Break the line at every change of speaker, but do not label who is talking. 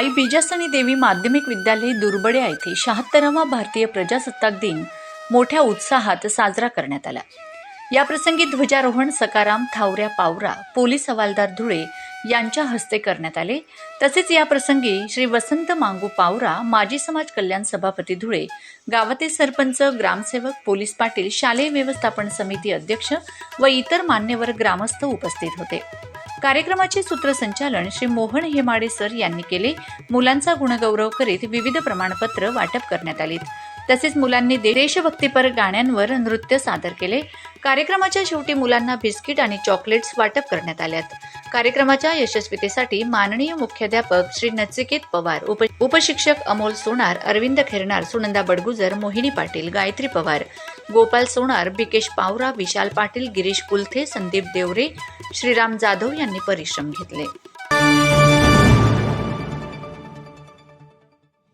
आई बीजासनी देवी माध्यमिक विद्यालय दुर्बडे येथे शहात्तरावा भारतीय प्रजासत्ताक दिन मोठ्या उत्साहात साजरा करण्यात आला. याप्रसंगी ध्वजारोहण सकाराम थावऱ्या पावरा पोलीस हवालदार धुळे यांच्या हस्ते करण्यात आले. तसेच याप्रसंगी श्री वसंत मांगू पावरा माजी समाज कल्याण सभापती धुळे गावातील सरपंच ग्रामसेवक पोलीस पाटील शालेय व्यवस्थापन समिती अध्यक्ष व इतर मान्यवर ग्रामस्थ उपस्थित होते. कार्यक्रमाचे सूत्रसंचालन श्री मोहन हेमाडे सर यांनी केले. मुलांचा गुणगौरव करीत विविध प्रमाणपत्र वाटप करण्यात आलीत. तसेच मुलांनी देशभक्तीपर गाण्यांवर नृत्य सादर केले. कार्यक्रमाच्या शेवटी मुलांना बिस्किट आणि चॉकलेट्स वाटप करण्यात आल्यात. कार्यक्रमाच्या यशस्वीतेसाठी माननीय मुख्याध्यापक श्री नचिकेत पवार उप उपशिक्षक अमोल सोनार अरविंद खेरणार सुनंदा बडगुजर मोहिनी पाटील गायत्री पवार गोपाल सोनार बिकेश पावरा विशाल पाटील गिरीश कुलथे संदीप देवरे श्रीराम जाधव यांनी परिश्रम घेतले.